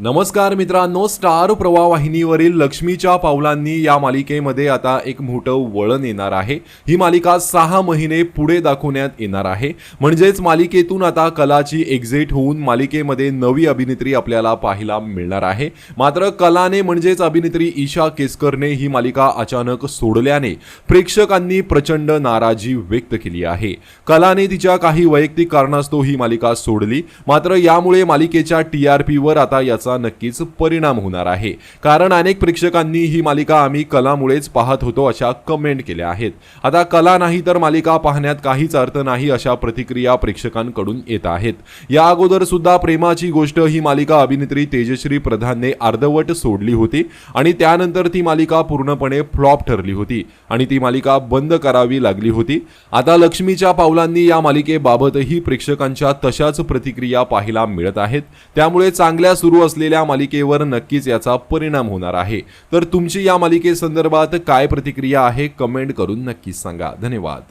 नमस्कार मित्रांनो स्टार प्रवाह वाहिनीवरील लक्ष्मीच्या पावलांनी या मालिकेमध्ये आता एक मोठं वळण येणार आहे. ही मालिका सहा महिने पुढे दाखवण्यात येणार आहे. म्हणजेच मालिकेतून आता कलाची एक्झिट होऊन मालिकेमध्ये नवी अभिनेत्री आपल्याला पाहायला मिळणार आहे. मात्र कलाने म्हणजेच अभिनेत्री ईशा केसकरने ही मालिका अचानक सोडल्याने प्रेक्षकांनी प्रचंड नाराजी व्यक्त केली आहे. कलाने तिच्या काही वैयक्तिक कारणास्तव ही मालिका सोडली. मात्र यामुळे मालिकेच्या टी आर पीवर आता याचा नक्कीच परिणाम होणार आहे. कारण अनेक प्रेक्षकांनी ही मालिका आम्ही कलामुळेच पाहत होतो अशा कमेंट केल्या आहेत. आता कला नाही तर मालिका पाहण्यात काहीच अर्थ नाही अशा प्रतिक्रिया प्रेक्षकांकडून येत आहेत. या अगोदर सुद्धा प्रेमाची गोष्ट ही मालिका अभिनेत्री तेजश्री प्रधानने अर्धवट सोडली होती आणि त्यानंतर ती मालिका पूर्णपणे फ्लॉप ठरली होती आणि ती मालिका बंद करावी लागली होती. आता लक्ष्मीच्या पावलांनी या मालिकेबाबतही प्रेक्षकांच्या तशाच प्रतिक्रिया पाहायला मिळत आहेत. त्यामुळे चांगल्या सुरू असलेल्या मालिकेवर नक्कीच याचा परिणाम होणार आहे. तर तुमची या मालिकेसंदर्भात काय प्रतिक्रिया आहे कमेंट करून नक्कीच सांगा. धन्यवाद.